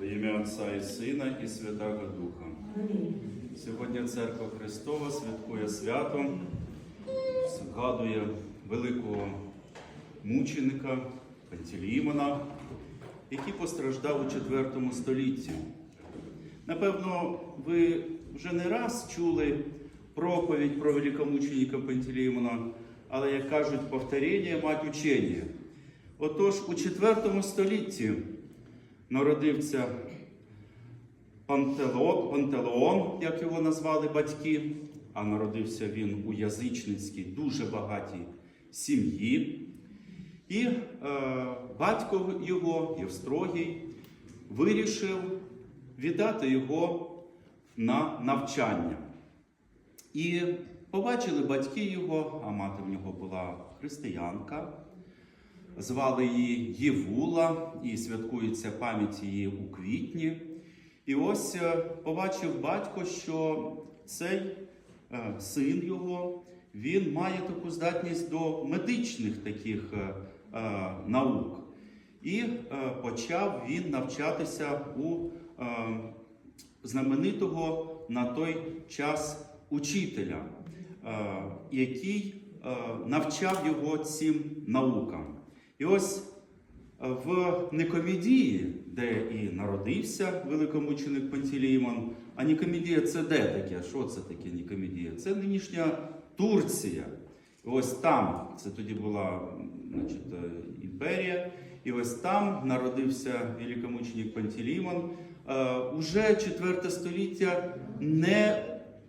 Во ім'я Отця і Сина і Святого Духа. Сьогодні Церква Христова святкує свято, згадує великого мученика Пантелеймона, який постраждав у IV столітті. Напевно, ви вже не раз чули проповідь про великомученика Пантелеймона, але, як кажуть, повторення мать учення. Отож, у IV столітті народився Пантелеон, Пантелеон, як його назвали батьки, а народився він у язичницькій, дуже багатій сім'ї. І е, батько його, Євстрогій, вирішив віддати його на навчання. І побачили батьки його, а мати в нього була християнка. Звали її Євула, і святкується пам'ять її у квітні. І ось е, побачив батько, що цей е, син його він має таку здатність до медичних таких е, наук. І почав він навчатися у знаменитого на той час учителя, який навчав його цим наукам. І ось е, в Никомедії, де і народився великомученик Пантелеймон, а Нікомедія це де таке? Що це таке Нікомедія? Це нинішня Турція. І ось там, це тоді була значить, е, імперія, і ось там народився великомученик Пантелеймон. Е, Уже 4 століття не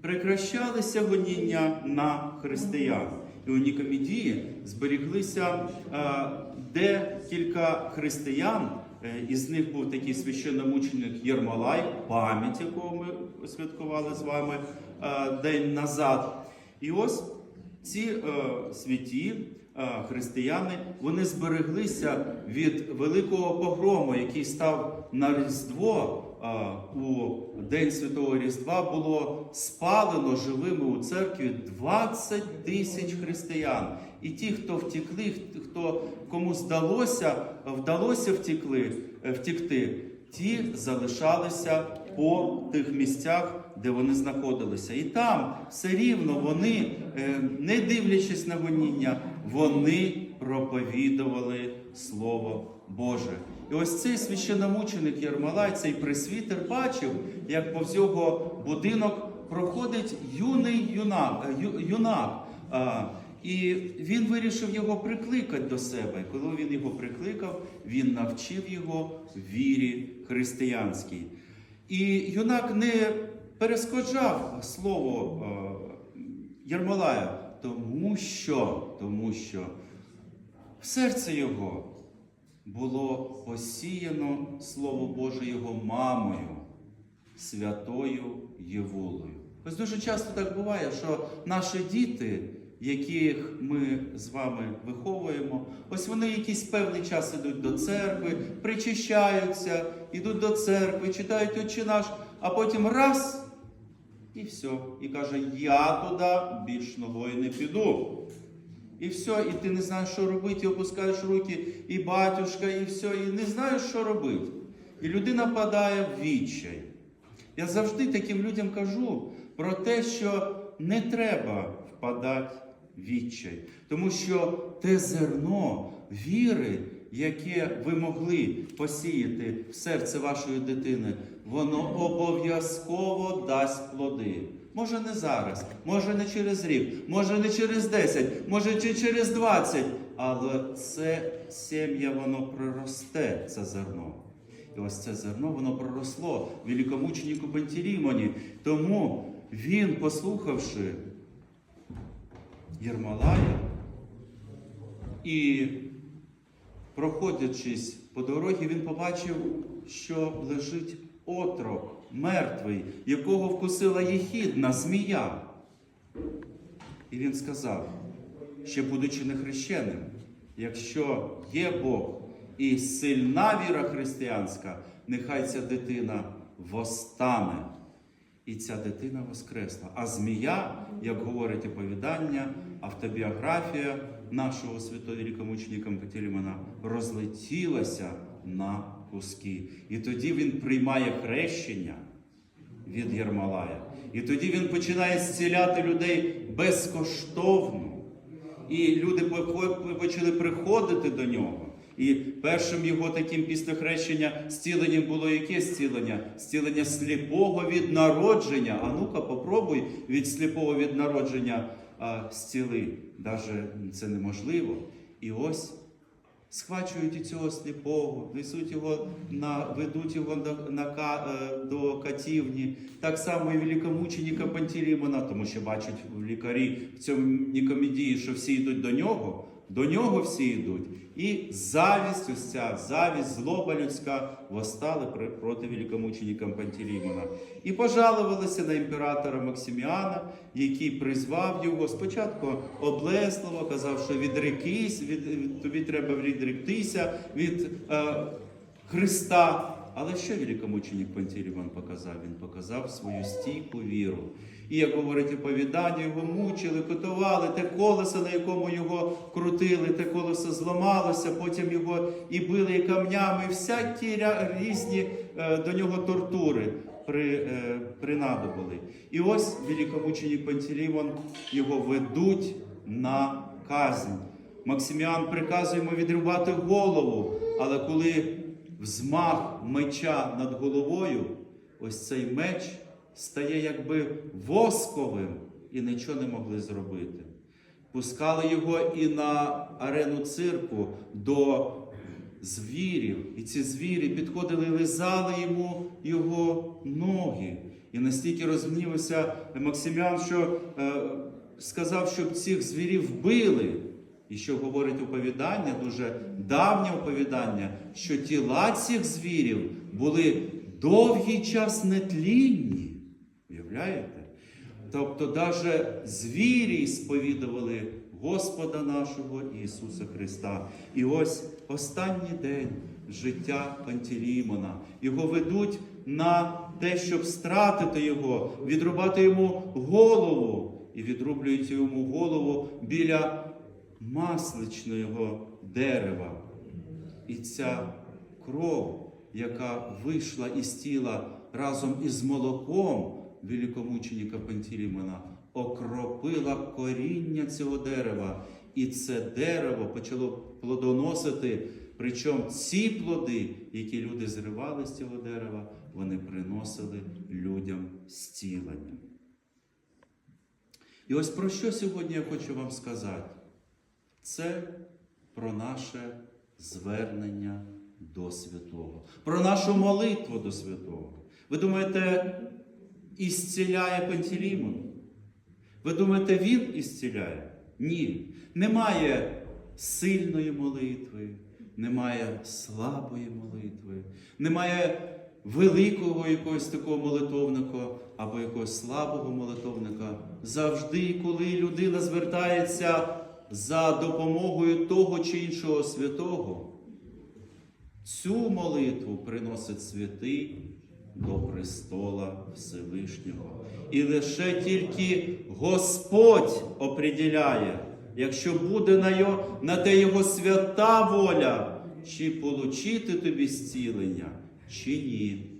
прекращалися гоніння на християн. І у Нікомедії зберіглися е, декілька християн. Е, Із них був такий священномученик Єрмолай, пам'ять якого ми святкували з вами е, день назад. І ось ці святі християни вони збереглися від великого погрому, який став на Різдво. У День Святого Різдва було спалено живими у церкві 20 тисяч християн. І ті, хто втекли, хто кому здалося, вдалося втекли, е, втекти, ті залишалися по тих місцях, де вони знаходилися. І там все рівно вони, е, не дивлячись на гоніння, вони проповідували Слово Боже. І ось цей священномученик Єрмолай, цей пресвітер, бачив, як повз його будинок проходить юний юнак. е, ю- юнак. А, І він вирішив його прикликати до себе. Коли він його прикликав, він навчив його вірі християнській. І юнак не перешкоджав слово е, Єрмолая, тому що, тому що в серце його було посіяно Слово Боже його мамою, святою Євулою. Ось дуже часто так буває, що наші діти, яких ми з вами виховуємо, ось вони якийсь певний час ідуть до церкви, причащаються, ідуть до церкви, читають Отче наш, а потім раз і все. І каже: Я туди більш ногою не піду. І все, і ти не знаєш, що робити, і опускаєш руки, і батюшка, і все, і не знаєш, що робити. І людина падає в відчай. Я завжди таким людям кажу про те, що не треба впадати в відчай. Тому що те зерно віри, яке ви могли посіяти в серце вашої дитини, воно обов'язково дасть плоди. Може не зараз, може не через рік, може не через 10, може чи через 20, але це сім'я воно проросте, це зерно. І ось це зерно воно проросло великомученику Пантелеймоні. Тому він, послухавши Єрмолая і проходячись по дорозі, він побачив, що лежить отрок мертвий, якого вкусила єхідна змія. І він сказав, ще будучи нехрещеним, якщо є Бог і сильна віра християнська, нехай ця дитина восстане. І ця дитина воскресла. А змія, як говорить оповідання, автобіографія нашого святого великомученика Петелімона, розлетілася на куски. І тоді він приймає хрещення від Єрмалая. І тоді він починає зціляти людей безкоштовно. І люди почали приходити до нього. І першим його таким після хрещення зціленням було яке зцілення? Зцілення сліпого від народження. А ну-ка, попробуй від сліпого від народження а, зціли. Даже це неможливо. І ось схвачують і цього сліпого, несуть його на, ведуть його на, на, е, до катівні. Так само і великомученика Пантелеймона, тому що бачать лікарі в цьому Нікомедії, що всі йдуть до нього, до нього всі йдуть. І завість, ось ця завість, злоба людська восстали проти великомученика Пантелеймона. І пожалувалися на імператора Максиміана, який призвав його спочатку облесливо, казав, що відрекись, від, тобі треба відректися від е, Христа. Але що великомученик Пантелеймон показав? Він показав свою стійку віру. І як говорить оповідання, його мучили, котували, те колесо, на якому його крутили, те колесо зламалося, потім його і били і камнями, і всякі різні е, до нього тортури при, е, принадобали. І ось великомученик Пантелеймон його ведуть на казнь. Максиміан приказує йому відрубати голову, але коли взмах меча над головою, ось цей меч стає якби восковим і нічого не могли зробити. Пускали його і на арену цирку до звірів, і ці звірі підходили лизали йому його ноги. І настільки розгнівався Максиміан, що е, сказав, щоб цих звірів вбили. І що говорить оповідання, дуже давнє оповідання, що тіла цих звірів були довгий час нетлінні. Уявляєте? Тобто, навіть звірі сповідували Господа нашого Ісуса Христа. І ось останній день життя Пантелеймона. Його ведуть на те, щоб стратити його, відрубати йому голову. І відрублюють йому голову біля масличного дерева. І ця кров, яка вийшла із тіла разом із молоком великомученика Пантелеймона, окропила коріння цього дерева. І це дерево почало плодоносити. Причому ці плоди, які люди зривали з цього дерева, вони приносили людям зцілення. І ось про що сьогодні я хочу вам сказати? Це про наше звернення до святого, про нашу молитву до святого. Ви думаєте, ісціляє Пантелеймон? Ви думаєте, він ісціляє? Ні. Немає сильної молитви, немає слабої молитви, немає великого якогось такого молитовника або якогось слабого молитовника. Завжди, коли людина звертається за допомогою того чи іншого святого, цю молитву приносить святий до престола Всевишнього. І лише тільки Господь определяє, якщо буде на, його, на те його свята воля, чи получити тобі зцілення, чи ні.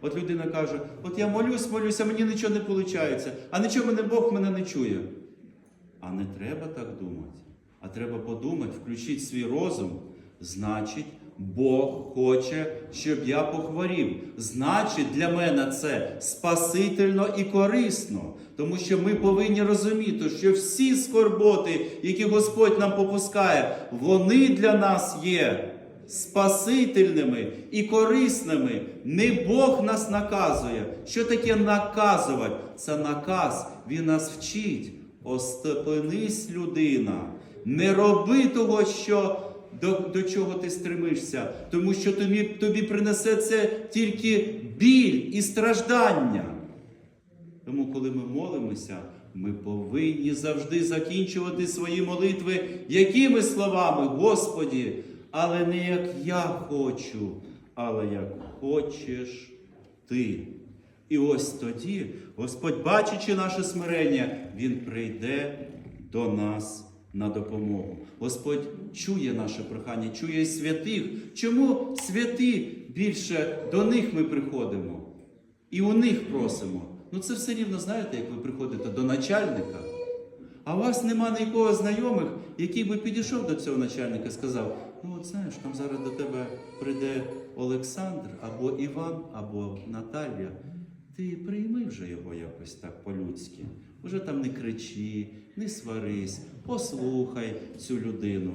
От людина каже: от я молюсь, а мені нічого не виходить, а нічого мене Бог мене не чує. А не треба так думати. А треба подумати, включити свій розум. Значить, Бог хоче, щоб я похворів. Значить, для мене це спасительно і корисно. Тому що ми повинні розуміти, що всі скорботи, які Господь нам попускає, вони для нас є спасительними і корисними. Не Бог нас наказує. Що таке наказувати? Це наказ. Він нас вчить. Остепенись, людина, не роби того, що, до, до чого ти стремишся, тому що тобі, тобі принесе це тільки біль і страждання. Тому, коли ми молимося, ми повинні завжди закінчувати свої молитви якими словами, Господі, але не як я хочу, але як хочеш ти. І ось тоді Господь, бачачи наше смирення, Він прийде до нас на допомогу. Господь чує наше прохання, чує святих. Чому святі більше до них ми приходимо і у них просимо? Ну це все рівно, знаєте, як ви приходите до начальника, а у вас нема нікого знайомих, який би підійшов до цього начальника і сказав: ну от знаєш, там зараз до тебе прийде Олександр або Іван, або Наталія. Ти прийми вже його якось так по-людськи. Уже там не кричи, не сварись, послухай цю людину.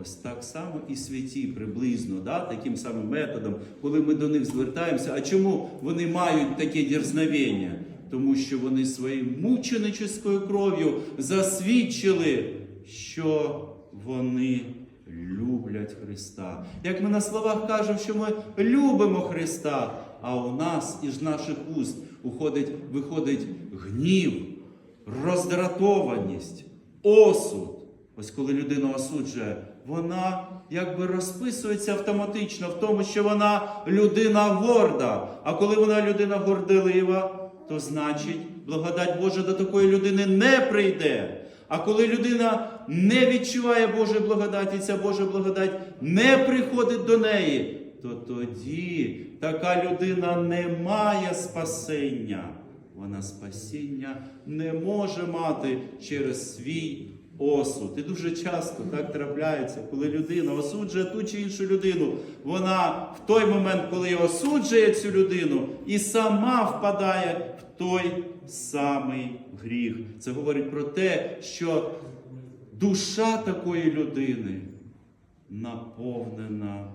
Ось так само і святі приблизно, да, таким самим методом, коли ми до них звертаємося. А чому вони мають таке дерзновення? Тому що вони своєю мученическою кров'ю засвідчили, що вони люблять Христа. Як ми на словах кажемо, що ми любимо Христа, а у нас із наших уст уходить, виходить гнів, роздратованість, осуд. Ось коли людина осуджує, вона якби розписується автоматично в тому, що вона людина горда. А коли вона людина горделива, то значить благодать Божа до такої людини не прийде. А коли людина не відчуває Божої благодаті, ця Божа благодать не приходить до неї, то тоді така людина не має спасення. Вона спасіння не може мати через свій осуд. І дуже часто так трапляється, коли людина осуджує ту чи іншу людину, вона в той момент, коли осуджує цю людину, і сама впадає в той самий гріх. Це говорить про те, що душа такої людини наповнена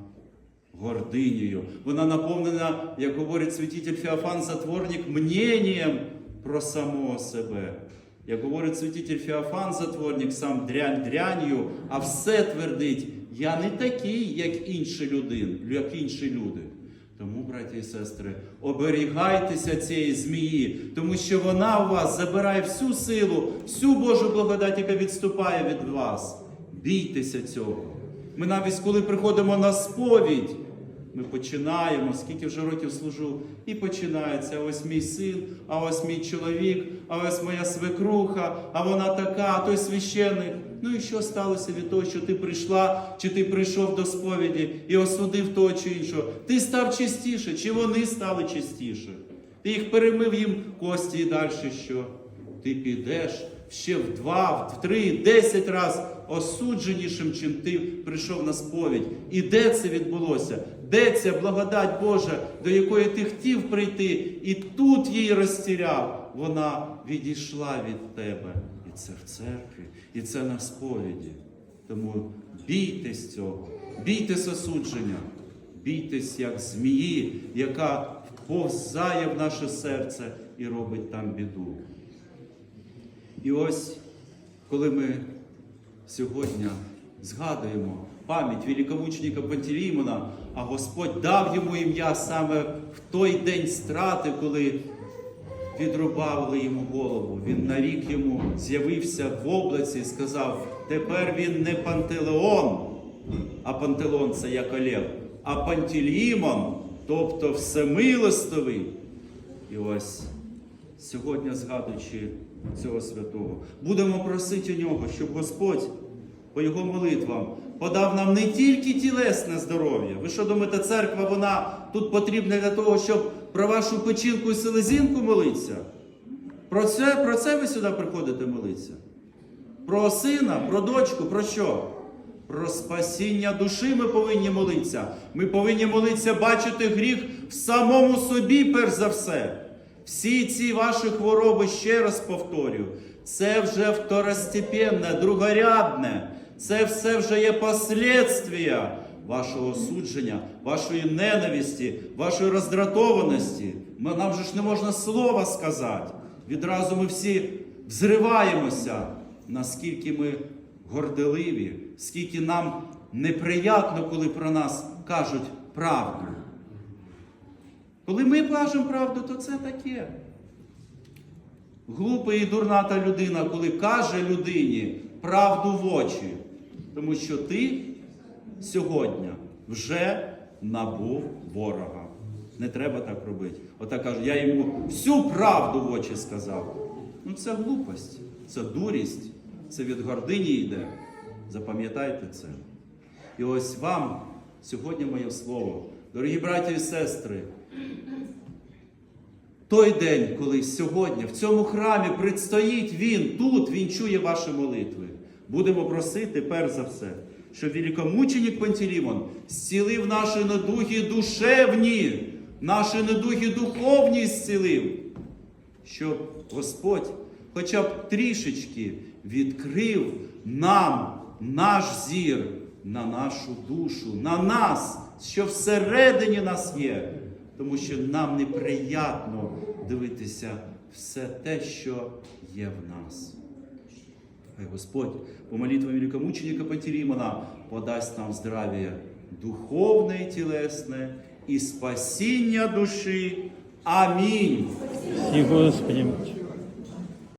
гординею. Вона наповнена, як говорить святитель Феофан Затворник, мненням про самого себе. Як говорить святитель Феофан Затворник, сам дрянь дрянью, а все твердить, я не такий, як інші люди, як інші люди. Тому, браті і сестри, оберігайтеся цієї змії, тому що вона у вас забирає всю силу, всю Божу благодать, яка відступає від вас. Бійтеся цього. Ми навіть коли приходимо на сповідь, ми починаємо, скільки вже років служу, і починається ось мій син, а ось мій чоловік, а ось моя свекруха, а вона така, а той священник. Ну і що сталося від того, що ти прийшла, чи ти прийшов до сповіді і осудив того чи іншого? Ти став чистіше, чи вони стали чистіше? Ти їх перемив їм кості і далі що? Ти підеш ще в два, в три, десять раз осудженішим, чим ти прийшов на сповідь. І де це відбулося? Де ця благодать Божа, до якої ти хотів прийти, і тут її розтіряв, вона відійшла від тебе. І це в церкві, і це на сповіді. Тому бійтесь цього, бійтесь осудження, бійтесь як змії, яка вповзає в наше серце і робить там біду. І ось, коли ми сьогодні згадуємо пам'ять великомученика Пантелеймона, а Господь дав йому ім'я саме в той день страти, коли відрубали йому голову. Він на рік йому з'явився в облаці і сказав: тепер він не Пантелеон, а Пантелеон це як Олег, а Пантелеймон, тобто всемилостивий. І ось сьогодні, згадуючи цього святого, будемо просити у нього, щоб Господь по його молитвам подав нам не тільки тілесне здоров'я. Ви що думаєте, церква вона тут потрібна для того, щоб про вашу печінку і селезінку молитися? Про це, про це ви сюди приходите молитися? Про сина, про дочку, про що? Про спасіння душі ми повинні молитися. Ми повинні молитися, бачити гріх в самому собі, перш за все. Всі ці ваші хвороби, ще раз повторю, це вже второстепенне, другорядне. Це все вже є послідствія вашого осудження, вашої ненависті, вашої роздратованості. Нам же ж не можна слова сказати. Відразу ми всі взриваємося, наскільки ми горделиві, скільки нам неприятно, коли про нас кажуть правду. Коли ми кажемо правду, то це таке. Глупа і дурна та людина, коли каже людині правду в очі, тому що ти сьогодні вже набув ворога. Не треба так робити. Отак каже, я йому всю правду в очі сказав. Ну це глупость, це дурість, це від гордині йде. Запам'ятайте це. І ось вам сьогодні моє слово, дорогі браті і сестри. Той день, коли сьогодні в цьому храмі предстоїть Він, тут Він чує ваші молитви. Будемо просити, перш за все, щоб великомученик Пантелеймон зцілив наші недуги душевні, наші недуги духовні зцілив, щоб Господь хоча б трішечки відкрив нам наш зір на нашу душу, на нас, що всередині нас є. Тому що нам неприятно дивитися все те, що є в нас. Хай Господь по молитвам великомученика Патеримона подасть нам здравие духовне и тілесне і спасіння душі. Амінь. И Господи,